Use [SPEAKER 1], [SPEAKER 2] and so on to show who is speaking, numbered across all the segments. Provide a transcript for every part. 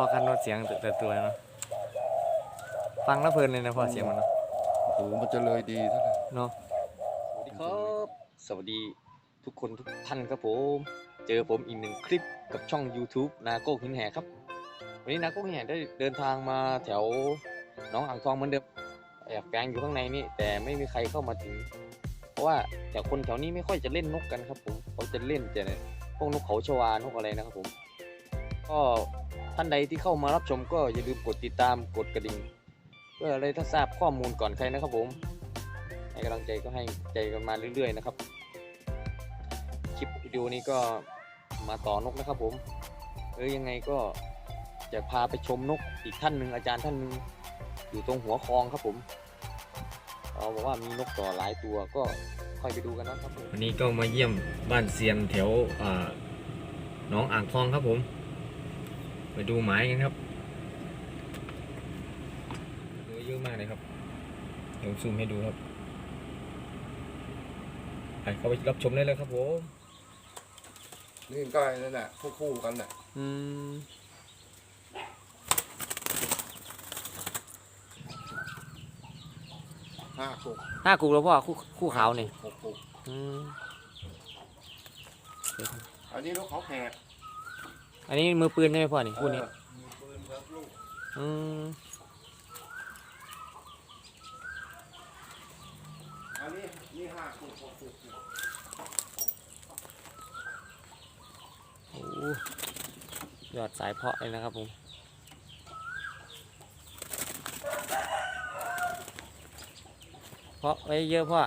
[SPEAKER 1] อคันโนดเสียงแต่แต่ตัวเนาะฟังแล้วเพลินเลยนะพ่อเสียงมันเนาะ
[SPEAKER 2] โอ้โหมันจะเลยดีเท่าไหร่
[SPEAKER 1] เนาะ
[SPEAKER 3] สวัสดีครับ สวัสดีทุกคนทุกท่านครับผม เจอผมอีกหนึ่งคลิปกับช่อง YouTube นาโก้หินแห่ครับ วันนี้นาโก้หินแห่ได้เดินทางมาแถวหน้องอ่างทองเหมือนเดิมแอบแฝงอยู่ข้างในนี่แต่ไม่มีใครเข้ามาถึง เพราะว่าแถวคนแถวนี้ไม่ค่อยจะเล่นนกกันครับผมเขาจะเล่นแต่พวกนกเขาชวานกอะไรนะครับผม ก็ ท่านใดที่เข้ามารับชมก็อย่าลืมกดติดตามกดกระดิ่งเพื่ออะไรถ้าทราบข้อมูลก่อนใครนะครับผมให้กำลังใจก็ให้ใจกันมาเรื่อยๆนะครับ คลิปวิดีโอนี้ก็มาต่อนกนะครับผมเออยังไงก็จะพาไปชมนกอีกท่านหนึ่งอาจารย์ท่านหนึ่งอยู่ตรงหัวคลองครับผมเขาบอกว่ามีนกต่อหลายตัวก็ค่อยไปดูกันนะครับผม
[SPEAKER 1] วันนี้ก็มาเยี่ยมบ้านเซียนแถวน้องอ่างทองครับผม ดูหมายกันครับดูเยอะมากเลยครับเดี๋ยวซูมให้ดูครับไปเข้าไปรับชมได้เลยครับผม
[SPEAKER 2] นี่ใกล้นั่นแหละคู่ๆกันแหละ
[SPEAKER 1] อืม
[SPEAKER 2] ห้ากุก
[SPEAKER 1] ห้ากูแล้วพ่อคู่คู่ขาวนี่
[SPEAKER 2] หกกุก
[SPEAKER 1] อืม
[SPEAKER 2] อันนี้ลูกเขาแขก
[SPEAKER 1] อันนี้มือปืนใช่ไหมพ่อนี่คู่นี้
[SPEAKER 2] เออมีปืนครับลูก
[SPEAKER 1] อืม
[SPEAKER 2] อันนี้นี่ห้ากุกหกกุกเนี่ย
[SPEAKER 1] โอ้ยอดสายเพาะเลยนะครับผมเพาะไว้เยอะพ่อ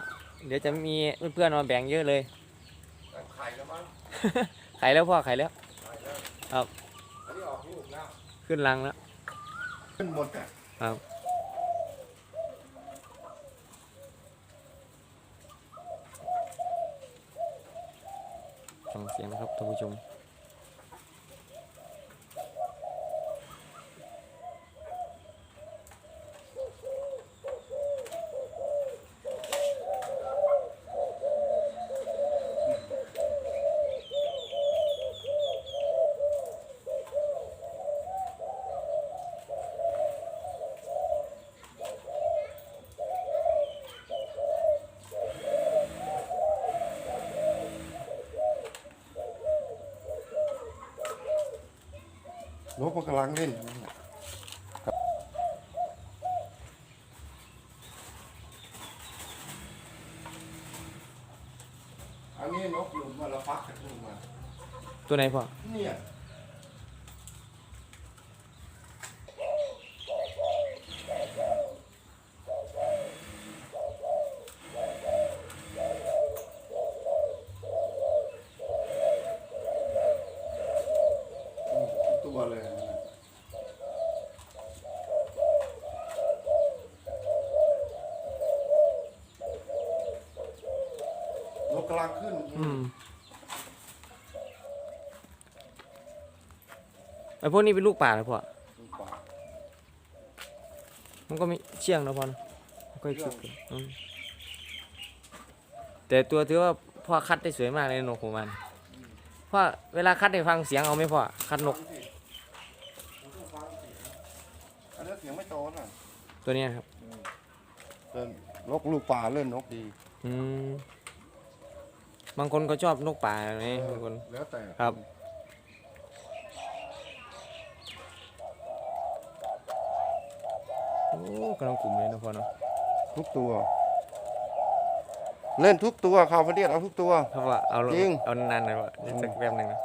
[SPEAKER 1] เดี๋ยวจะมีเพื่อนๆมาแบ่งเยอะเลย
[SPEAKER 2] แต่ไข่แล้วมั้ง
[SPEAKER 1] ไข่แล้วพ่อไข่แล้ว
[SPEAKER 2] ไข่แล้ว
[SPEAKER 1] ครับ
[SPEAKER 2] อันนี้ออกลูกแล้ว
[SPEAKER 1] ขึ้นรังแล้ว
[SPEAKER 2] ขึ้นหมดอะ
[SPEAKER 1] ครับฟังเสียงนะครับท่านผู้ชม
[SPEAKER 2] เล่นอยู่นั่นแหละอันนี้นกหลุมมาละฟักกันขึ้นมา
[SPEAKER 1] ตัวไหนพ่อ
[SPEAKER 2] เนี่ย อืมทุกตัวเลยนะนกกำลังขึ้น
[SPEAKER 1] อืมไอ พวกนี้เป็นลูกป่าเลยพ่อ
[SPEAKER 2] ดูป่า
[SPEAKER 1] มันก็มีเชี่ยงนะพ่อนะมันก็ชุกอยู่อืมแต่ตัวถือว่าพ่อคัดได้สวยมากเลยนกของมันพ่อเวลาคัดได้ฟังเสียงเอาไหมพ่อคัดนก
[SPEAKER 2] ฟังสิผมต้องฟังเสียงอันนี้เสียงไม่โตน่ะ
[SPEAKER 1] ตัวเนี้ยครับ
[SPEAKER 2] เล่นนกลูกป่าเล่นนกดี
[SPEAKER 1] อืมบางคนก็ชอบนกป่าไงบางคน
[SPEAKER 2] แล้วแต่
[SPEAKER 1] ครับ โอ้ กำลังกลุ่มเลยนะพ่อเนาะ
[SPEAKER 2] ทุกตัว เล่นทุกตัวข่าวพเดียดเอาทุกตัว
[SPEAKER 1] เพราะว่าเอา
[SPEAKER 2] จริง
[SPEAKER 1] เอานานๆหน่อยว่าสักแป๊บหนึ่งนะ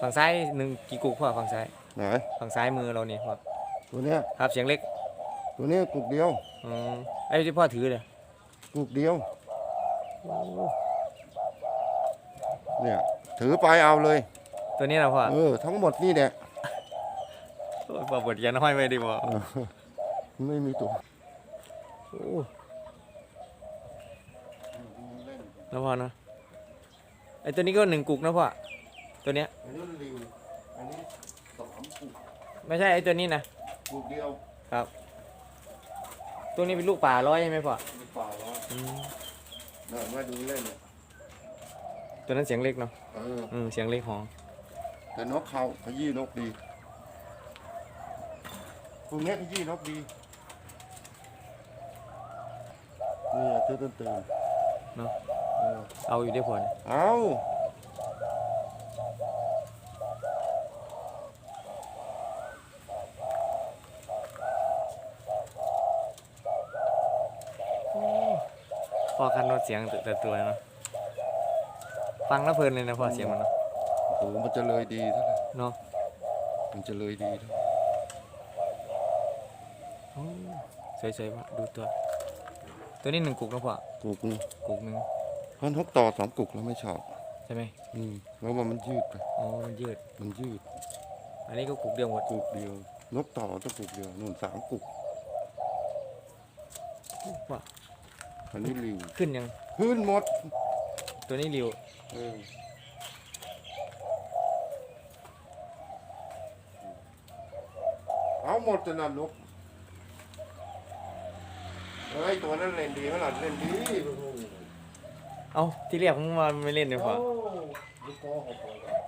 [SPEAKER 1] ฝั่งซ้ายหนึ่งกี่กุกพ่อฝั่งซ้าย
[SPEAKER 2] ไหน
[SPEAKER 1] ฝั่งซ้ายมือเราเนี่ยพ่อ
[SPEAKER 2] ตัวเนี้ย
[SPEAKER 1] ครับเสียงเล็ก
[SPEAKER 2] ตัวเนี้ยกุกเดียว
[SPEAKER 1] อืมไอ้ที่พ่อถือเลย
[SPEAKER 2] กุกเดียว เนี่ย ถือไปเอาเลย
[SPEAKER 1] ตัวนี้นะพ่อ
[SPEAKER 2] เออ ทั้งหมดนี่แหละ
[SPEAKER 1] โอ้ยพ่อบดยันห้อยไว้ดีบ่
[SPEAKER 2] ไม่มีตัว
[SPEAKER 1] โอ้นะพ่อเนาะไอ้ตัวนี้ก็หนึ่งกุกนะพ่อตัวเนี้ย
[SPEAKER 2] อันนี้ริวอันนี้สามกุก
[SPEAKER 1] ไม่ใช่ไอ้ตัวนี้นะ
[SPEAKER 2] กุกเดียวครับ
[SPEAKER 1] ตัวนี้เป็นลูกป่าร้อยใช่ไหมพ่อ
[SPEAKER 2] ป่าร้อย
[SPEAKER 1] ม
[SPEAKER 2] เนี่ยมาดูเล่นเนี่ย
[SPEAKER 1] ตัวนั้นเสียงเล็กเนาะ
[SPEAKER 2] เออ
[SPEAKER 1] อืมเสียงเล็กหอ
[SPEAKER 2] แต่นกเขาขยี้นกดี พวกเนี้ยขยี้นกดีนี่เตือนตื่นตื่น
[SPEAKER 1] เนาะ
[SPEAKER 2] เออ
[SPEAKER 1] เอาอยู่ได้พอนะ
[SPEAKER 2] เอา
[SPEAKER 1] พอคันโนดเสียงแต่ตัวเนาะฟังแล้วเพลินเลยนะพอเสียงมันเนาะ
[SPEAKER 2] โอ้โหมันจะเลยดีเท่าไหร่
[SPEAKER 1] เนาะ
[SPEAKER 2] มันจะเลยดีเท่าไหร่
[SPEAKER 1] โอ้ สวยๆว่ะดูตัว ตัวนี้หนึ่งกุกนะพ่อ
[SPEAKER 2] กุกนี่
[SPEAKER 1] กุกหนึ่ง
[SPEAKER 2] เพราะนกต่อสองกุกแล้วไม่ชอบ
[SPEAKER 1] ใช่ไหม
[SPEAKER 2] อืมแล้วว่ามันยืดไป
[SPEAKER 1] อ๋อมันยืด
[SPEAKER 2] มันยืด
[SPEAKER 1] อันนี้ก็กุกเดียวหมด
[SPEAKER 2] กุกเดียวนกต่อต้องกุกเดียวนู่นสามกุก
[SPEAKER 1] ว่า
[SPEAKER 2] อันนี้ริว
[SPEAKER 1] ขึ้นยัง
[SPEAKER 2] ขึ้นหมด
[SPEAKER 1] ตัวนี้ริว
[SPEAKER 2] เออเอาหมดจะนั่นนกเฮ้ยตัวนั้นเล่นดีไหมล่ะเล่นดี
[SPEAKER 1] เอ้าที่เรียกผมว่าไม่เล่นเลยพ่อ
[SPEAKER 2] โอ้ลูกโป่งของผมก่อน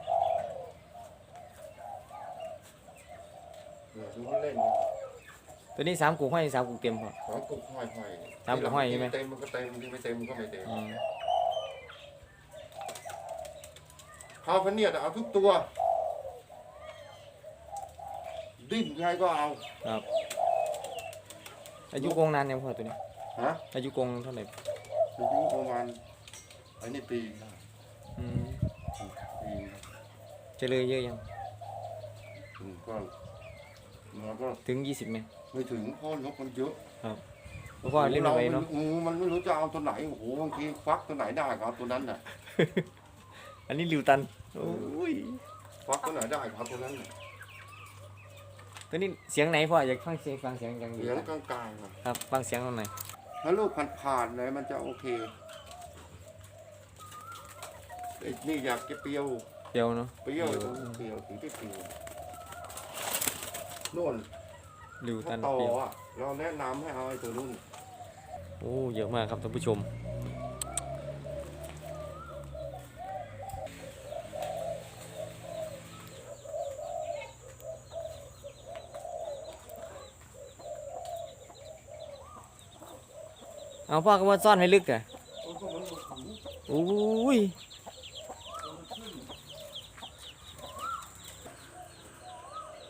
[SPEAKER 2] เดี๋ยวดูเขาเล่นนี่
[SPEAKER 1] ตัวนี้สามกุกห้อยสามกุกเต็มพ่อ
[SPEAKER 2] สองกุกห้อยห้อย
[SPEAKER 1] สามกุกห้อยใช่ไหม
[SPEAKER 2] เต็มมันก็เต็มที่ไม่เต็มมันก็ไม่เต็ม
[SPEAKER 1] อืม
[SPEAKER 2] ข้าวพันเนี่ยเอาทุกตัว ดิ้นใครก็เอา
[SPEAKER 1] ครับ อายุกงนานยังพ่อตัวนี้
[SPEAKER 2] ฮะ
[SPEAKER 1] อายุกงเท่าไหร่
[SPEAKER 2] อายุประมาณไอ้นี่ปีนะ
[SPEAKER 1] อืม
[SPEAKER 2] ปีนะ
[SPEAKER 1] เจะเลยเยอะยัง
[SPEAKER 2] อืมก็มันก็
[SPEAKER 1] ถึงยี่สิบไหม
[SPEAKER 2] ไม่ถึงเพ่อนกมันเยอะ
[SPEAKER 1] แล้วพ่อเล่นเอาไว้เนาะ
[SPEAKER 2] งูมันไม่รู้จะเอาตัวไหนโอ้โหบางทีฟักตัวไหนได้ก็เอาตัวนั้นน่ะ
[SPEAKER 1] อันนี้ริวตัน โอ้ย
[SPEAKER 2] ฟักตัวไหนได้ก็เอาตัวนั้นน่ะ
[SPEAKER 1] ตัวนี้เสียงไหนพ่ออยากฟังเสียงฟังเสียงยัง
[SPEAKER 2] เสียงกลางๆน่ะ
[SPEAKER 1] ครับฟังเสียงตรงไหน
[SPEAKER 2] ถ้าลูกผ่านๆเลยมันจะโอเคไอ้นี่อยากจะเปรี้ยว
[SPEAKER 1] เดียวเนาะ
[SPEAKER 2] เปรี้ยวเปรี้ยวถึงจะเปรี้ยวนู่น
[SPEAKER 1] ริวตั
[SPEAKER 2] ถ้านโต
[SPEAKER 1] เปรี้ยว
[SPEAKER 2] อะเราแนะนำให้เอาไอ้ตัวนู้น
[SPEAKER 1] โอ้เยอะมากครับท่านผู้ชม เอาพ่อก็ว่าซ่อนไว้ลึกอะโอ้ย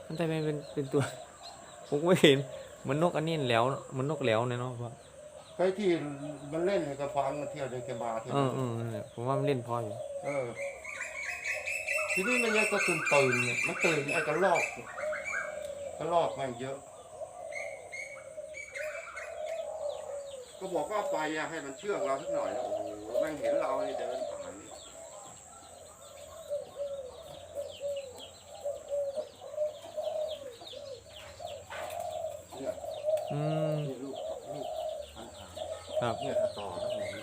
[SPEAKER 1] มันทำไมเป็นเป็นตัว ผมก็ไม่เห็นเหมันนกอันนี้แหล้วเหมันนกแหล้วเนี่ยเนาะพ่อ
[SPEAKER 2] ใครที่มันเล่นให้กระฟังเที่ยวเดินแกมาเที่ยว
[SPEAKER 1] เออเออนั่นแหละผมว่ามันเล่นพออยู่
[SPEAKER 2] เออทีนี้มันยังกระตุนตื่นเนี่ยมันตื่นไอ้กระลอกกระลอกมันเยอะ ก็บอกว่าไปอะให้มันเชื่องเราสักหน่อยนะโอ้โหแม่งเห็นเรานี่เดินผ่านนี่เนี่ย
[SPEAKER 1] อืม
[SPEAKER 2] นี่ลูกลูกอันทาง
[SPEAKER 1] ครับ
[SPEAKER 2] เนี่ยถ้าต่อทั้งหมดนี่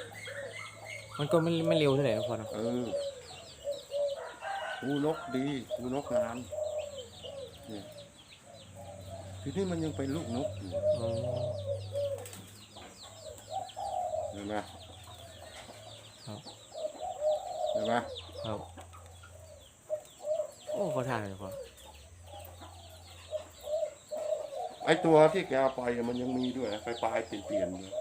[SPEAKER 1] มันก็ไม่ไม่เร็วเท่าไหร่นะพ่อเนาะ
[SPEAKER 2] เออกูนกดีกูนกงามเนี่ยทีนี้มันยังเป็นลูกนกอยู่
[SPEAKER 1] อ๋อ
[SPEAKER 2] เห็นไหม
[SPEAKER 1] ครับ
[SPEAKER 2] เห็นไหม
[SPEAKER 1] ครับ โอ้เขาถ่ายเลยพ่อ
[SPEAKER 2] ไอตัวที่แกเอาไปอะมันยังมีด้วยนะไปปลายเปลี่ยนๆด้วย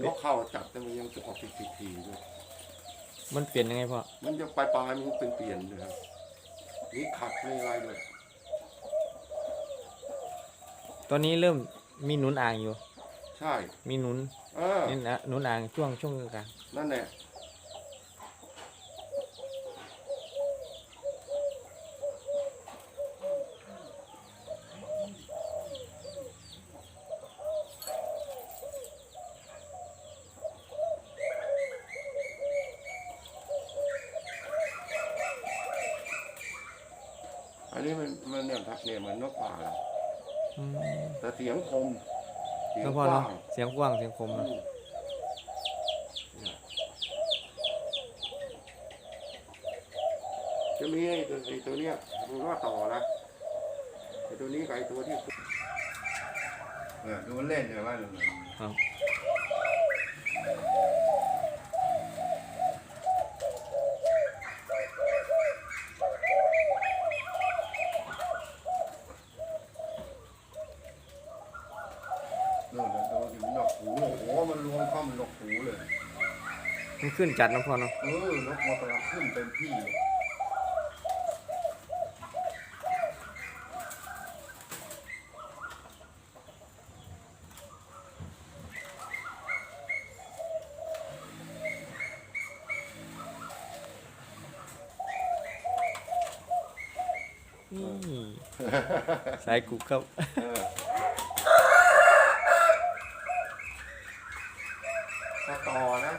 [SPEAKER 2] นกเข้าจับแต่มันยังจะออกเป็นทีๆด้วย
[SPEAKER 1] มันเปลี่ยนยังไงพ่อ
[SPEAKER 2] มันจะปลายปลายๆมันเป็นเปลี่ยนๆเลยครับนี่ขัดไม่อะไรเลย
[SPEAKER 1] ตอนนี้เริ่มมีหนุนอ่างอยู่
[SPEAKER 2] ใช่
[SPEAKER 1] มีหนุน
[SPEAKER 2] เออ
[SPEAKER 1] นี่นะหนุนอ่างช่วงช่วงกลาง
[SPEAKER 2] นั่นแหละอันนี้มันมันเนี่ยทักเนี่ยเหมือนนกป่าแหละ
[SPEAKER 1] อืม
[SPEAKER 2] แต่เสียงคม เสียง
[SPEAKER 1] แล้ว
[SPEAKER 2] ก
[SPEAKER 1] พ่อ
[SPEAKER 2] ว้า
[SPEAKER 1] เนาะ
[SPEAKER 2] ง
[SPEAKER 1] เสียงกว้างเสียงคม
[SPEAKER 2] อื
[SPEAKER 1] เนาะ
[SPEAKER 2] มเนี่ยจะมีไอ้ตัวไอ้ตัวเนี้ยดูว่าต่อนะไอ้ตัวนี้กับไอ้ตัวที่เนี่ยดูมันเล่นเนี่ยว่าเนี่ย
[SPEAKER 1] ครับ
[SPEAKER 2] เมันนกหูเลย
[SPEAKER 1] มัน ขึ้นจัดนะพ่อเนาะ
[SPEAKER 2] เออนกมันกำลังขึ้นเต็มที่เลย
[SPEAKER 1] นี่สายกุกครับ
[SPEAKER 2] เออถ้าต่อนะ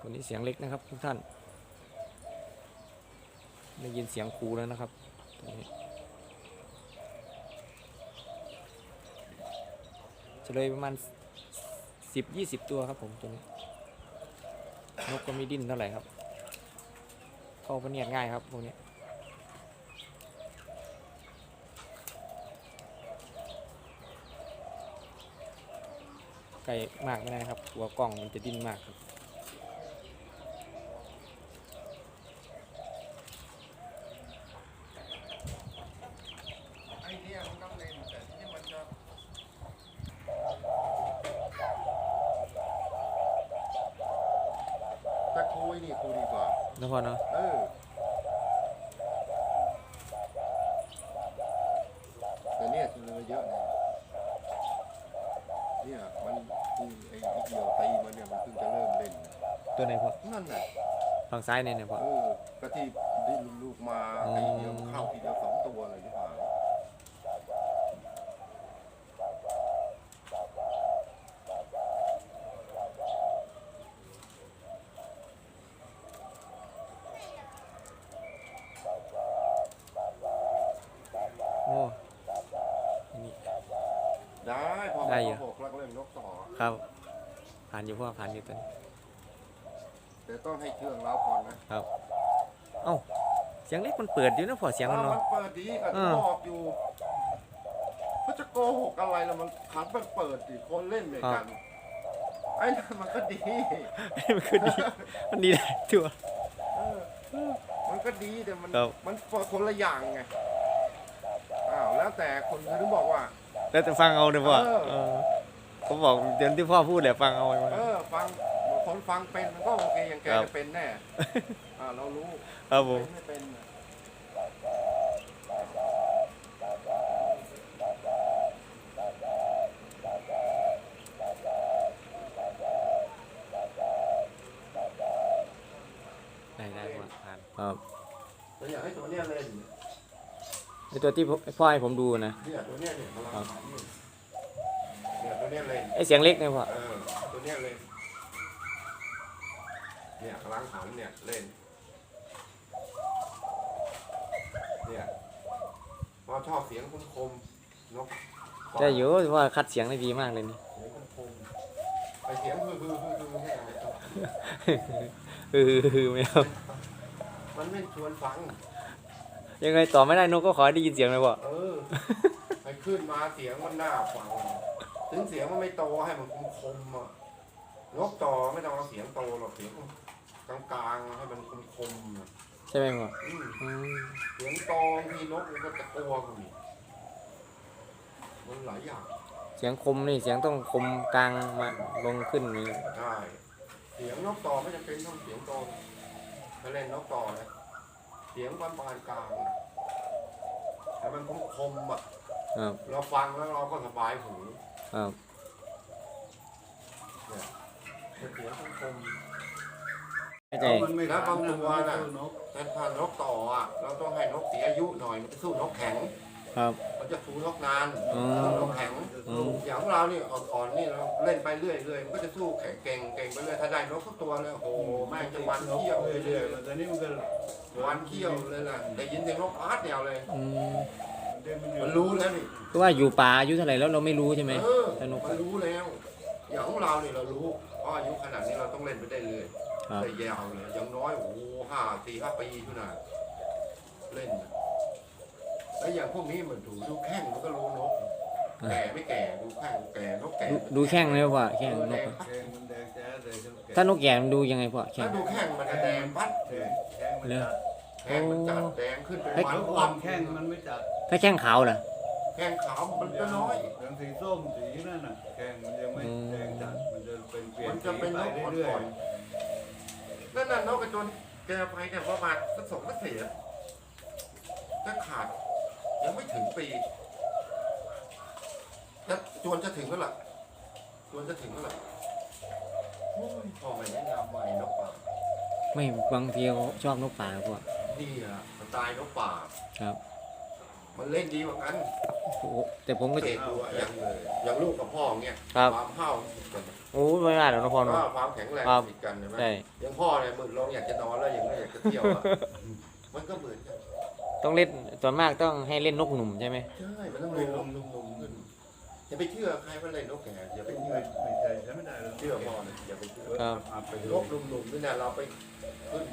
[SPEAKER 1] ตัวนี้ เสียงเล็กนะครับทุกท่านได้ยินเสียงครูแล้วนะครับตัวนี้จะเลยประมาณสิบยี่สิบตัวครับผมตัวนี้นกก็ไม่ดิ้นเท่าไหร่ครับ เข้าปเนียดง่ายครับพวกนี้ไกลมากไม่ได้ครับ ตัวกล้องมันจะดิ้นมากครับ
[SPEAKER 2] ไอ้เนี่ยมันต้องเล่นแต่ที่มันจะแต่ครูไอ้นี่ครูดีกว่า
[SPEAKER 1] นะพ่อเนาะ
[SPEAKER 2] เออแต่เนี่ยคือเยอะนะ เนี่ยมันเพิ่งไอ้ไอ้เดียวตีมันเนี่ยมันเพิ่งจะเริ่มเล่น
[SPEAKER 1] ตัวไหนพ่อ
[SPEAKER 2] นั่นแหละ
[SPEAKER 1] ฝั่งซ้ายเนี่ยเนี่ยพ่อ
[SPEAKER 2] เออกะที่ดิ้นลูกมา
[SPEAKER 1] อ๋อ
[SPEAKER 2] ไอ้เดียวมันเข้าทีเดียวสองตัวเลยที่ผ่าน
[SPEAKER 1] โอ้อันนี้
[SPEAKER 2] ได้พอ
[SPEAKER 1] ได้
[SPEAKER 2] มา
[SPEAKER 1] อยู่
[SPEAKER 2] หกแล้วก็เล่นนกต่อ
[SPEAKER 1] ครับ ผ่านอยู่พ่อผ่านอยู่ตัวนี้
[SPEAKER 2] แต่ต้องให้เครื่องเราก่อนนะครับ
[SPEAKER 1] เอ้า เสียงเล็กมันเปิดอยู่นะพ่อเสียงมัน
[SPEAKER 2] อ้าว
[SPEAKER 1] เนาะ
[SPEAKER 2] มันเปิดดีกับ
[SPEAKER 1] เอ
[SPEAKER 2] ที่
[SPEAKER 1] อ
[SPEAKER 2] บอกอยู่เขาจะโกหกอะไรล่ะมันขันมันเปิดดิคนเล่นเหมือนกันไอ้นั่นมันก็ดี
[SPEAKER 1] มันคือดี มันดีได้ตัว
[SPEAKER 2] เออมันก็ดีแต่มัน
[SPEAKER 1] ครับ
[SPEAKER 2] มันคนละอย่างไงอ้าวแล้วแต่คนถึงบอกว่า
[SPEAKER 1] แล้วแต่ฟังเอาเนี่ยพ่อ
[SPEAKER 2] เออ
[SPEAKER 1] เออผมบอกเดี๋ยวที่พ่อพูดแหละฟังเอาไว้
[SPEAKER 2] เออฟังคนฟังเป็นมันก็โอเคอย่างแก
[SPEAKER 1] ครับ
[SPEAKER 2] จะเป็นแน่อ่า เรารู้
[SPEAKER 1] ครับผม
[SPEAKER 2] เป็นไม่เป็นน่ะ
[SPEAKER 1] ได้ได้พ่อผ่านครับ
[SPEAKER 2] แต่อยากให้ตัวเนี้ยเล่น
[SPEAKER 1] ไอตัวที่พ่อพ่อให้ผมดูนะ
[SPEAKER 2] เนี่ยตัวเนี้ยเนี่ยกำลัง
[SPEAKER 1] ครับ
[SPEAKER 2] ทำอยู่เนี่ยตัวเนี้ยเล่น
[SPEAKER 1] ไอเสียงเล็กเนี่ยพ่อ
[SPEAKER 2] เออตัวเนี้ยเล่นเนี่ยกำลังหันเนี่ยเล่นเนี่ย พอชอบเสียงคุ้มคมๆนก
[SPEAKER 1] ได้อยู่พ่อคัดเสียงได้ดีมากเลยนี่
[SPEAKER 2] เสียงคุ้มคมๆไอเสียงฮือฮือฮือฮือไม่เอา
[SPEAKER 1] เออไม่เอา
[SPEAKER 2] มันไม่ชวนฟัง
[SPEAKER 1] ยังไงต่อไม่ได้นกก็ขอให้ได้ยินเสียงเลยพ่อ
[SPEAKER 2] เออให้ขึ้นมาเสียงมันน่าฟังถึงเสียงมันไม่โตให้มันคมคมๆอะนกต่อไม่ต้องเอาเสียงโตหรอกเสียงกลางกลางๆให้มันคมคมๆอะ
[SPEAKER 1] ใช่ไหมพ่อ
[SPEAKER 2] อืม
[SPEAKER 1] อืม
[SPEAKER 2] เสียงโตบางทีนกมันก็จะกลัวมันอีกมันหลายอย่าง
[SPEAKER 1] เสียงคมนี่เสียงต้องคมกลางมาลงขึ้นนี่
[SPEAKER 2] ใช่เสียงนกต่อไม่จำเป็นต้องเสียงโตถ้าเล่นนกต่อนะเสียงปานปานกลางนะแต่มันคมคมๆอะ
[SPEAKER 1] ครับ
[SPEAKER 2] เราฟังแล้วเราก็สบายหู
[SPEAKER 1] ครับ
[SPEAKER 2] เสียงคมคมๆ
[SPEAKER 1] เข้าใจ
[SPEAKER 2] แล้วบางตัวน่ะแต่ถ้านกต่ออะ เราต้องให้นกเสียอายุหน่อยมันจะสู้นกแข็ง
[SPEAKER 1] ครับ
[SPEAKER 2] มันจะสู้นกนาน
[SPEAKER 1] อืม
[SPEAKER 2] สู้นกแข็ง
[SPEAKER 1] อืม
[SPEAKER 2] อย่างของเรานี่อ่อนๆนี่เราเล่นไปเรื่อยเรื่อยมันก็จะสู้แข็งเก่งเก่งไปเรื่อยถ้าได้นกสักตัวเลยโอ้โหแม่งจะวันเที่ยวเรื่อย
[SPEAKER 4] แต่นี่มันก็
[SPEAKER 2] ๆวันเที่ยวเลยล่ะได้ยินเสียงนกอาร์ตแนวเลย
[SPEAKER 1] อืม
[SPEAKER 4] เดินมันอยู่
[SPEAKER 2] มันรู้แล้วนี่
[SPEAKER 1] คือว่าอยู่ป่าอายุเท่าไหร่แล้วเราไม่รู้ใช่ไหม
[SPEAKER 2] เออ
[SPEAKER 1] แต่นก
[SPEAKER 2] มันรู้แล้ว อย่างของเราเนี่ยเรารู้เพราะอายุขนาดนี้เราต้องเล่นไปได้เรื่อย
[SPEAKER 1] ครับ
[SPEAKER 2] ได้ยาวเลยอย่างน้อยโอ้โหห้าสี่ห้าปีขนาดเล่นน่ะแล้วอย่างพวกนี้มันดูดูแข้งมันก็รู้นก แก่ไม่แก่ดูแข้งแก่นกแก่
[SPEAKER 1] ดูดูแข้งเลยพ่อแข้งนกอะ
[SPEAKER 4] แกงมันแดงแจ๊ดเลยใช่ไหม
[SPEAKER 1] ถ้านกแก่มันดูยังไงพ่อแข้
[SPEAKER 2] ถ้าง ดูแข้งมันจะแดงปัด
[SPEAKER 4] แกงแกงมันจัด
[SPEAKER 2] แข้งมันจัดแดงขึ้นเป็น
[SPEAKER 1] เฮ้ย
[SPEAKER 2] มัน
[SPEAKER 4] แล้ว
[SPEAKER 2] ค
[SPEAKER 4] ควา
[SPEAKER 2] วั
[SPEAKER 4] ม
[SPEAKER 2] ม
[SPEAKER 4] แข้งมันไม่จัด
[SPEAKER 1] ถ้าแข้งขาวล่ะ
[SPEAKER 2] แข้งขาวมันก็น้อย
[SPEAKER 4] เหลืองสีส้มสีนั่นน่ะแข้งมันยังไม่
[SPEAKER 1] อืม
[SPEAKER 4] แดงจัดมันจะเป็นเปลี่ยน
[SPEAKER 2] มัน
[SPEAKER 4] สี
[SPEAKER 2] จะเป็น
[SPEAKER 4] ไป
[SPEAKER 2] นกอ่
[SPEAKER 4] เรื่อ
[SPEAKER 2] อยนๆ นั่นน่ะนกกระจนแกไปเนี่ยประมาณสักสองสักเสียถ้าขาดยังไม่ถึงปีแล้วจวนจะถึงแล้วล่ะจวนจะถึงแล้วล่ะโอ้ยพอไม่แนะนำใหม่นกป่า
[SPEAKER 1] ไม่บางทีเขาชอบนกป่าพ่อ
[SPEAKER 2] นี่อะสไตล์นกป่า
[SPEAKER 1] ครับ
[SPEAKER 2] มันเล่นดีกว่ากัน
[SPEAKER 1] โอ้โหแต่ผมก็
[SPEAKER 2] เกตดูอะอย่างอย่างลูกกับพ่อเงี้ย
[SPEAKER 1] ครับ
[SPEAKER 2] ความเผ่าติดกัน
[SPEAKER 1] โอ้ไม่ได้หรอกนะพ่อ
[SPEAKER 2] ก็
[SPEAKER 1] เนาะ
[SPEAKER 2] ความแข็งแรง
[SPEAKER 1] ครับ
[SPEAKER 2] ติดกันใช่ไหม
[SPEAKER 1] ใช่
[SPEAKER 2] อย่างพ่อเนี่ยมือลงอยากจะนอนแล้วอย่างนี้อยากจะเที่ยวอะมันก็เหมือนกัน
[SPEAKER 1] ต้องเล่นส่วนมากต้องให้เล่นนกหนุ่มใช่ไหม
[SPEAKER 2] ใช่มันต้องเล่นลมลมๆขึ้นอย่าไปเชื่อใครว่าเล่นนกแก่อย่าไป
[SPEAKER 4] ไม่
[SPEAKER 2] เชื่อ
[SPEAKER 4] ไม่ใช่ใช้ไม่ได้หรอก
[SPEAKER 2] เชื่อพ่อเนี่ยอย่าไปเชื่อ
[SPEAKER 1] ครับ
[SPEAKER 4] อับไปเล
[SPEAKER 2] น
[SPEAKER 4] ย
[SPEAKER 2] กหนุ่มๆนี่นะเราไปขึ้น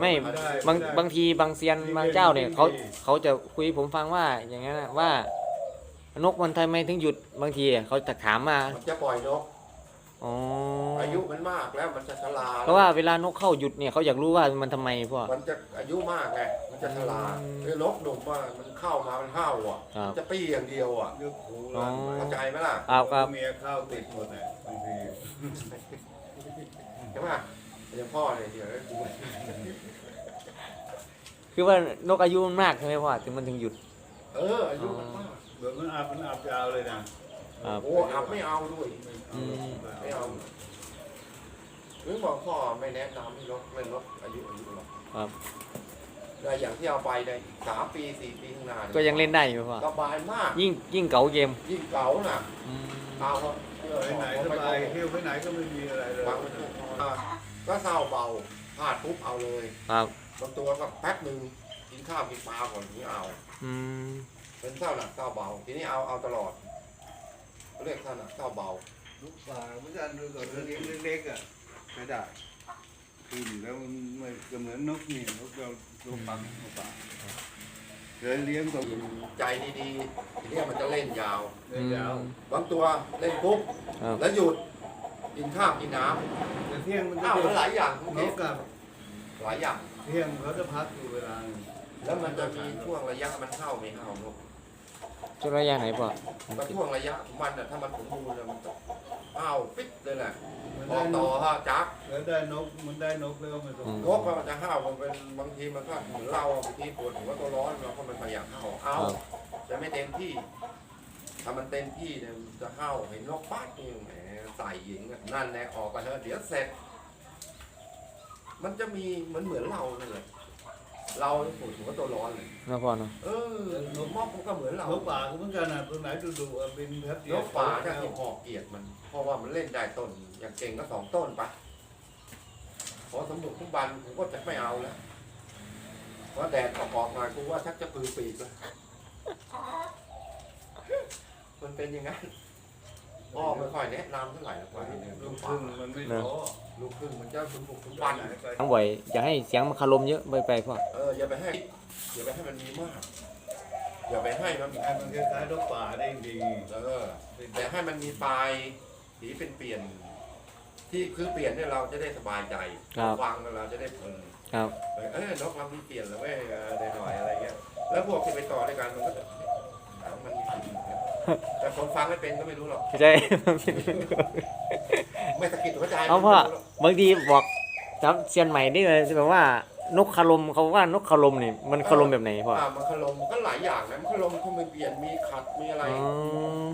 [SPEAKER 1] ไม่
[SPEAKER 4] ไม่ได้
[SPEAKER 1] บาง
[SPEAKER 4] ไม่ได้
[SPEAKER 1] บางทีบางเซียนบางเจ้าเนี่ยเขาเขาจะคุยให้ผมฟังว่าอย่างนั้นนะว่า นกมันทำไมถึงหยุดบางทีอะเขาจะถามมา
[SPEAKER 2] มันจะปล่อยนก
[SPEAKER 1] อ๋อ
[SPEAKER 2] อายุมันมากแล้วมันจะชรา
[SPEAKER 1] เพราะว่าเวลานกเข้าหยุดเนี่ยเขาอยากรู้ว่ามันทำไมพ่อ
[SPEAKER 2] มันจะอายุมากไง มันจะชรา
[SPEAKER 1] อืม
[SPEAKER 2] ไอ้นกหนุ่มว่ามันเข้ามา มันห้าวอะ
[SPEAKER 1] ครับ
[SPEAKER 2] มันจะปี้อย่างเดียวอะ
[SPEAKER 4] ยกหู
[SPEAKER 1] อ๋อ
[SPEAKER 4] ลั่นไป
[SPEAKER 2] เข้าใจไหมล่ะ
[SPEAKER 1] ครับครับ
[SPEAKER 4] เมียเข้าติดหมดเลยบางที
[SPEAKER 2] ใช่ไหมอย่างพ่อเนี่ยเดี๋ยวให้กู
[SPEAKER 1] คือว่านกอายุมันมากใช่ไหมพ่อถึงมันถึงหยุด
[SPEAKER 2] เอออายุมันมาก
[SPEAKER 4] เดี๋ยวมันอับมันอับยาวเลยนะ ครับ
[SPEAKER 2] โอ้อับไม่เอาด้วย
[SPEAKER 1] อืม
[SPEAKER 2] ไม่เอาหรือบอกพ่อไม่แนะนำให้นกเล่นนกอายุอายุหรอก
[SPEAKER 1] ครับ
[SPEAKER 2] แต่อย่างที่เอาไปในยสามปีสี่ปีข้างหน้า
[SPEAKER 1] ก็ยังเล่นได้อยู่พ่อ
[SPEAKER 2] สบายมาก
[SPEAKER 1] ยิ่งยิ่งเก๋าเกม
[SPEAKER 2] ยิ่งเก่าน่ะ
[SPEAKER 1] อืม
[SPEAKER 2] เอาเถอะ
[SPEAKER 4] ไปไหนสบายเที่ยวไปไหนก็ไม่มีอะไรเลย
[SPEAKER 2] วางไว้เถอะอะก็เศร้าเบาพลาดปุ๊บเอาเลย
[SPEAKER 1] ครับ
[SPEAKER 2] บางตัวก็แป๊บหนึ่งกินข้าวกินปลาก่อนถึงเอา
[SPEAKER 1] อืม
[SPEAKER 2] เป็นเศร้าหนักเศร้าเบา ทีนี้เอาเอาตลอดเขาเรียกเศร้าหนักเศร้าเบา
[SPEAKER 4] ลูกป่าเหมือนกันดูก่อนเลี้ยงเล็กๆอะไม่ได้ขึ้นแล้วมันไม่ก็เหมือนนกนี่นกเราลูกปังนกป่าเคยเลี้ยงตัว
[SPEAKER 2] กินใจดีๆทีนี้มันจะเล่นยาว
[SPEAKER 4] เลี้ยงยาว
[SPEAKER 2] บางตัวเล่นปุ๊บ
[SPEAKER 1] ครับ
[SPEAKER 2] แล้วหยุดกินข้าวกินน้
[SPEAKER 4] แต่เที่ยงมันำจะ
[SPEAKER 2] อ้าว
[SPEAKER 4] เป็
[SPEAKER 2] มันนหลายอย่างทุก
[SPEAKER 4] น
[SPEAKER 2] ที
[SPEAKER 4] กกับ
[SPEAKER 2] หลายอย่าง
[SPEAKER 4] เที่ยงเขาจะพักอยู่เวลาหนึ่ง
[SPEAKER 2] แล้วมันจะมีช่วงระยะมันเข้าไม่เข้านก
[SPEAKER 1] ช่วงระยะไหนพ่อ
[SPEAKER 2] ก็ช่วงระยะของมันน่ะถ้ามันสมบูรณ์น่ะมันจะอ้าวปิดเลยแหละ
[SPEAKER 4] มัน
[SPEAKER 2] พอ
[SPEAKER 4] ได้น
[SPEAKER 2] ต่อกฮะจัก
[SPEAKER 4] แล้วได้นกมันได้นกแล้วมันสม
[SPEAKER 2] นกมันจะห้าวมันเป็นบางทีมันก็เหมือนเราอะบางทีปวดหัวตัวร้อนเราก็ไม่ค่อยอยากเข้าเอาจะไม่เต็มที่ถ้ามันเต็มที่เนี่ยมันจะเข้าเห็นนกปัดนี่แหมใส่หญิงอะนั่นแน่ออกไปเถอะเดี๋ยวเสร็จ มันจะมีเหมือนเหมือนเรานั่นแหละ เราปวดหัวตัวร้อนเลย
[SPEAKER 1] นะพ่อเนาะ
[SPEAKER 2] เออนกมอกมันก็เหมือนเรา
[SPEAKER 4] นกป่าก็เหมือนกันนะตัวไหนดุๆอะบินแป๊บเดี
[SPEAKER 2] น
[SPEAKER 4] ยว
[SPEAKER 2] กป่าถ้าที่หอกเกียดมัน เพราะว่ามันเล่นได้ต้น อย่างเก่งก็สองต้นไปพอสมบุกทุกบันผมก็จะไม่เอาแล้วเพราะแดดออกออกมากูว่าชักจะปืนปีกแล้วมันเป็นอยังไง พ่อไม่ค่อยแนะนำเท่าไหร่หรอกว่าไอ้เนี่ย
[SPEAKER 4] ลู
[SPEAKER 2] ลู
[SPEAKER 4] ก
[SPEAKER 2] ก
[SPEAKER 4] ค
[SPEAKER 2] ป่า
[SPEAKER 4] รึ่งมันไม่ท้อ
[SPEAKER 2] ลูกครึ่งมันจะสมบุกทุกบัน
[SPEAKER 1] ทั้งบ่อยอย่าให้เสียงมันคารมเยอะไปไปพ่อ
[SPEAKER 2] เอออย่าไปให้อย่าไปให้มันมีมาก อย่าไปให้มัน
[SPEAKER 4] ให้มันคล้ายๆนกป่าได้ดี
[SPEAKER 2] เออแต่ให้มันมีปลายสีเป็นเปลี่ยน ที่คือเปลี่ยนเนี่ยเราจะได้สบายใจ
[SPEAKER 1] ครับ
[SPEAKER 2] ฟังแล้วเราจะได้เพลิน
[SPEAKER 1] ครับ
[SPEAKER 2] เออนกเรามีเปลี่ยนแล้วเว้ยเออได้หน่อยอะไรเงี้ยแล้วพวกที่ไปต่อด้วยกันมันก็ แต่คนฟังไม่เป็นก็ไม่รู้หรอก
[SPEAKER 1] ใช่
[SPEAKER 2] ไม่สะกิดหัวใจ
[SPEAKER 1] เอาพ่อ
[SPEAKER 2] ไม่รู้หรก
[SPEAKER 1] บางทีบอกจำเซียนใหม่นี่เลยแบบว่านกคารมเขาว่านกคารมนี่มันคารมแบบไหนพ่อ
[SPEAKER 2] อ่ามันขลมก็หลายอย่างนะมันขลมเขามีเปลี่ยนมีขัดมีอะไร
[SPEAKER 1] อ๋อ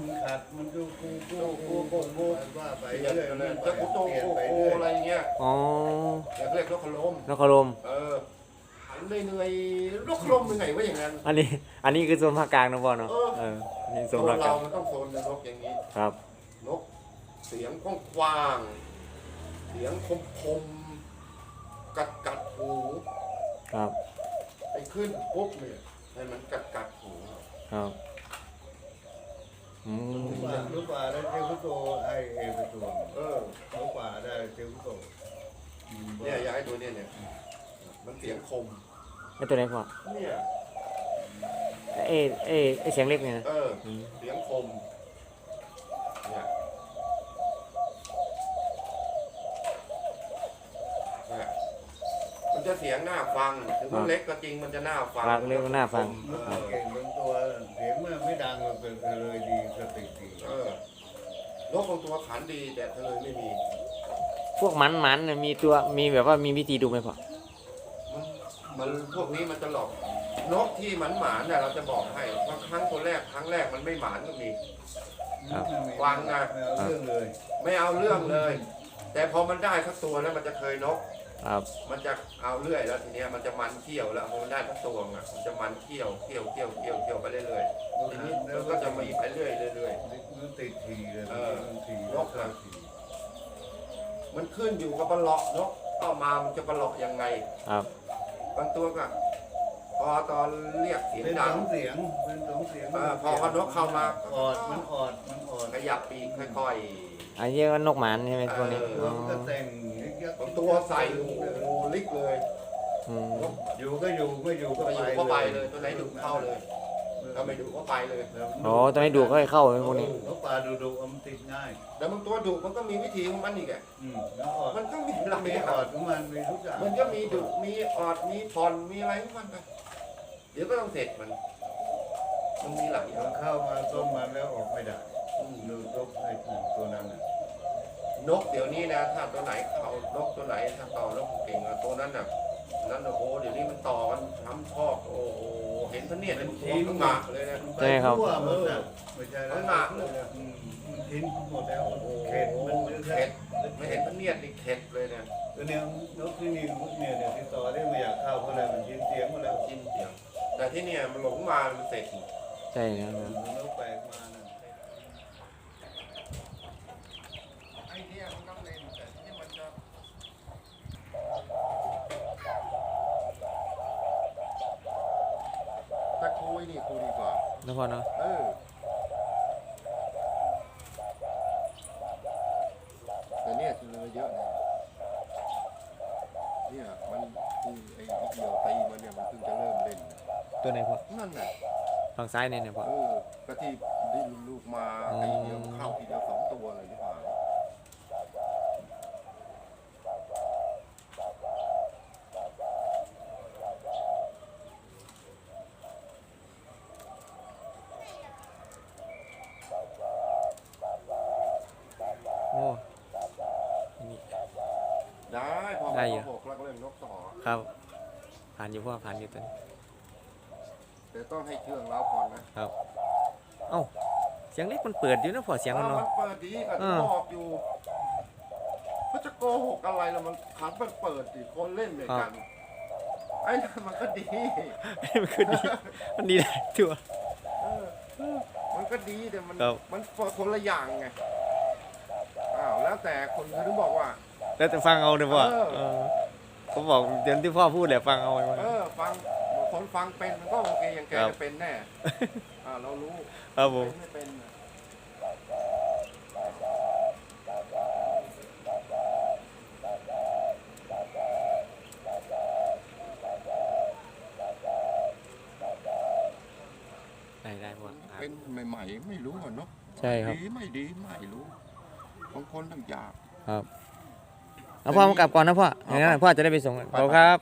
[SPEAKER 4] มันขัดมันดูกูกูกูกูกูว่าไป
[SPEAKER 2] เปลี่ยน
[SPEAKER 4] เรื่อย
[SPEAKER 2] อะไร
[SPEAKER 4] เรื่อย
[SPEAKER 2] จะกุโต
[SPEAKER 4] เปลี่ยน
[SPEAKER 2] โก
[SPEAKER 4] ไป
[SPEAKER 2] โก
[SPEAKER 4] เรื่อย
[SPEAKER 2] อะไรเงี้ย
[SPEAKER 1] อ๋อ
[SPEAKER 2] เรียกนกขลม
[SPEAKER 1] นกคารม
[SPEAKER 2] เออหันเหนื่อยๆนกขลมยังไงวะอย่างนั้น
[SPEAKER 1] อันนี้ อันนี้คือโซนภาคกลางนะพ่อเนาะ
[SPEAKER 2] เออ
[SPEAKER 1] เอออั นนี่โซ
[SPEAKER 2] โซ
[SPEAKER 1] น
[SPEAKER 2] น
[SPEAKER 1] ภาคกลา
[SPEAKER 2] เรา
[SPEAKER 1] ง
[SPEAKER 2] มันต้องโซนนกอย่างนี้
[SPEAKER 1] ครับ
[SPEAKER 2] นกเสียงกว้างๆเสียงคมๆกัดกัดๆหู
[SPEAKER 1] ครับ
[SPEAKER 2] ไปขึ้นปุ๊บเนี่ยให้มันกัดกัดๆหู
[SPEAKER 1] ครับ อืม
[SPEAKER 4] ลูกป่าลูกป่าได้เทวโตไอเอไปตัว
[SPEAKER 2] เออ
[SPEAKER 4] ลูกป่าได้เทวโต
[SPEAKER 2] เนี่ยอยากให้ตัวเนี้ยเนี่ยมันเสียงคม
[SPEAKER 1] ไอตัวไหนพ่อ
[SPEAKER 2] เนี่ย
[SPEAKER 1] เอเอเอเสียงเล็กเนี่ย
[SPEAKER 2] เสีย
[SPEAKER 1] งคม
[SPEAKER 2] เนี่ยมันจะเสียงหน้าฟังถึงเล็กก็จริงมันจะหน้าฟัง
[SPEAKER 1] ฟักเล็กก็น้าฟัง
[SPEAKER 4] เก่งทั้งตัวเสียงเมื่อไม่ดังเราเป็นเลยดีสติดี
[SPEAKER 2] เออนกของตัวขันดีแต่ทะเลยไม่มี
[SPEAKER 1] พวกมันมันๆเนี่ยมีตัวมีแบบว่ามีวิธีดูไหมพ่อ
[SPEAKER 2] มันพวกนี้มันจะหลอก นกที่หมันหมานเนี่ยเราจะบอกให้บางครั้งตัวแรกครั้งแรกมันไม่หมานก็มี วางนะ
[SPEAKER 4] ไม่เอาเรื่องเลย
[SPEAKER 2] ไม่เอาเรื่องเลย แต่พอมันได้สักตัวแล้วมันจะเคยนก
[SPEAKER 1] ครับ
[SPEAKER 2] มันจะเอาเรื่อยแล้วทีเนี้ยมันจะมันเขี้ยวแล้วพอมันได้สักตัวอะมันจะมันเขี้ยวเขี้ยวเขี้ยวเขี้ยวเขี้ยวไปเรื่อยๆทีนี้มันก็จะมีไปเรื่อยๆเรื่อย
[SPEAKER 4] มันติดทีเลย
[SPEAKER 2] เออ
[SPEAKER 4] มันที
[SPEAKER 2] นกนะๆมันขึ้นอยู่กับปลาเลาะนกต่อมามันจะปลาเลาะยังไง
[SPEAKER 1] ครับ
[SPEAKER 2] บางตัวก็ พอตอนเรียกเสียง
[SPEAKER 4] เป็น
[SPEAKER 2] ดั
[SPEAKER 4] ส
[SPEAKER 2] ง
[SPEAKER 4] องเสียง เป็นสองเสียง
[SPEAKER 2] เออพอพอนกเข้ามา
[SPEAKER 4] ออดมันออดมันออด
[SPEAKER 2] ขยับปีกค่อย
[SPEAKER 1] อันนี้ว่านกหมันใช่ไหมพวกนี้
[SPEAKER 4] ตัว
[SPEAKER 1] อ๋อ
[SPEAKER 4] มันก็แต่งยัก
[SPEAKER 2] ๆ
[SPEAKER 4] ษ์
[SPEAKER 2] บางตัวใส่โอ้โหลิกเลย
[SPEAKER 1] อืม
[SPEAKER 2] นก
[SPEAKER 4] อยู่ก็อยู่ไม่อยู่ก็
[SPEAKER 2] ไป
[SPEAKER 4] ไป
[SPEAKER 2] อยู่ก็ไปเลยตัวไหนดุเข้าเลยถ้าไม่ดุก็ไปเลย
[SPEAKER 1] อ๋อตอนนี้ดูก็ให้เข้าเลยพวกนี้
[SPEAKER 4] นกปลาดุดุๆมันติดง่าย
[SPEAKER 2] แล้วบางตัวดุมันก็มีวิธีของมันอีกอะ
[SPEAKER 4] อืมแล้วออด
[SPEAKER 2] มันก็มีหลาย
[SPEAKER 4] มี
[SPEAKER 2] อ
[SPEAKER 4] อ
[SPEAKER 2] อ
[SPEAKER 4] อ
[SPEAKER 2] ด
[SPEAKER 4] ดของมันมีทุกอย่าง
[SPEAKER 2] มันก็มีดุมีออดมีผ่อนมีอะไรของมันไป เดี๋ยวก็ต้องเสร็จมันมันมีหลายอ
[SPEAKER 4] เดี๋ย
[SPEAKER 2] อ
[SPEAKER 4] ว
[SPEAKER 2] ด
[SPEAKER 4] เข้ามาต้มมันแล้วออกไม่ได้
[SPEAKER 2] อืม
[SPEAKER 4] ดูตกไอ้ตัวนั้นน่ะ
[SPEAKER 2] นกเดี๋ยวนี้นะถ้าตัวไหนเข้านกตัวไหนถ้าต่อนกเก่งอะตัวนั้นน่ะนั้นโอ้โหเดี๋ยวนี้มันต่อกันทำชอบโอ้โหเห็นพะเนียดเป็นตัวข้างหมากเลยนะ
[SPEAKER 4] มันไป
[SPEAKER 1] ใช่ครับ
[SPEAKER 4] ทั่วหมดน่ะไม่ใช่แล้ว
[SPEAKER 2] ข้างหมากเลยนะ
[SPEAKER 4] อืมมันทิ้งหมดแล้ว
[SPEAKER 2] โอ้โห
[SPEAKER 4] เข็ดมัน
[SPEAKER 2] เข็ดไม่เห็นพะเนียดนี่เข็ดเลยเนี่ย
[SPEAKER 4] ตัวเนี้ยนกที่นี่เนี่ยเนี่ยที่ต่อได้ไม่อยากเข้าเพราะอะไรมันยินเสียงหมดแล้ว
[SPEAKER 2] จิ้มเสียง แต่ที่เนี่ยมันหลงมามันเสร็จ
[SPEAKER 1] ใช่ครับ
[SPEAKER 4] นกแปลกมาน่ะ
[SPEAKER 2] ไอ้เนี่ยมันต้องเล่นแต่ที่นี่มันจะแต่คุยนี่คุยดีกว่า
[SPEAKER 1] นะพ่อเนาะ
[SPEAKER 2] เออแต่เนี่ยคือเยอะนะเนี่ยมันคือไอ้เดียวตีมันเนี่ยมันเพิ่งจะเริ่มเล่น
[SPEAKER 1] ตัวไหนพ่อ
[SPEAKER 2] นั่นน่ะ
[SPEAKER 1] ฝั่งซ้ายเนี่ยเนี่ยพ่อ
[SPEAKER 2] เออกะที่ดิ้นลูกมา
[SPEAKER 1] อ๋อ
[SPEAKER 2] ตีเดียวเข้าทีเดียวสองตัวเลยที่ผ่าน
[SPEAKER 1] โอ้นี่
[SPEAKER 2] ได้พอ
[SPEAKER 1] ได้
[SPEAKER 2] มา
[SPEAKER 1] อยู่
[SPEAKER 2] หกแล้วก็เล่นนกต่อ
[SPEAKER 1] ครับผ่านอยู่พ่อผ่านอยู่ตัวนี้
[SPEAKER 2] แต่ต้องให้เชื่องเราก่อนนะครับ
[SPEAKER 1] เอ้า เสียงเล็กมันเปิดอยู่นะพ่อเสียงมัน
[SPEAKER 2] เออ
[SPEAKER 1] เนาะ
[SPEAKER 2] มันเปิดดีก็
[SPEAKER 1] เอ
[SPEAKER 2] จะ
[SPEAKER 1] อ
[SPEAKER 2] บอกอยู่เขาจะโกหกอะไรล่ะมันขันมันเปิดดิคนเล่นด้วยกันไอ้นั่นมันก็ดี
[SPEAKER 1] มันคือดีมันดีได้ทั่ว
[SPEAKER 2] เออมันก็ดีแต่มัน
[SPEAKER 1] ครับ
[SPEAKER 2] มันคนละอย่างไงอ้าวแล้วแต่คนเขาถึงบอกว่า
[SPEAKER 1] แล้วแต่ฟังเอาเด้อพ่อ
[SPEAKER 2] เออ
[SPEAKER 1] เออผมบอกเดี๋ยวที่พ่อพูดแหละฟังเอา
[SPEAKER 2] เออ ฟังคน ฟังเป็นมันก็โอเคอย่างแก
[SPEAKER 1] ครับ
[SPEAKER 2] จะเป็นแน่อ่าเรารู้
[SPEAKER 1] ครับผม
[SPEAKER 2] เป็นไม่เป็นน่ะ
[SPEAKER 1] ได้ได้พ่อครับ
[SPEAKER 2] เป็นใหม่ๆไม่รู้อะเนาะ
[SPEAKER 1] ใช่ครับ
[SPEAKER 2] ดีไม่ดีไม่รู้บางคนต้องอยาก
[SPEAKER 1] ครับเอาพ่อมากลับก่อนนะพ่ออย่างนั้นพ่อจะได้ไปส่งขอบคุณครับ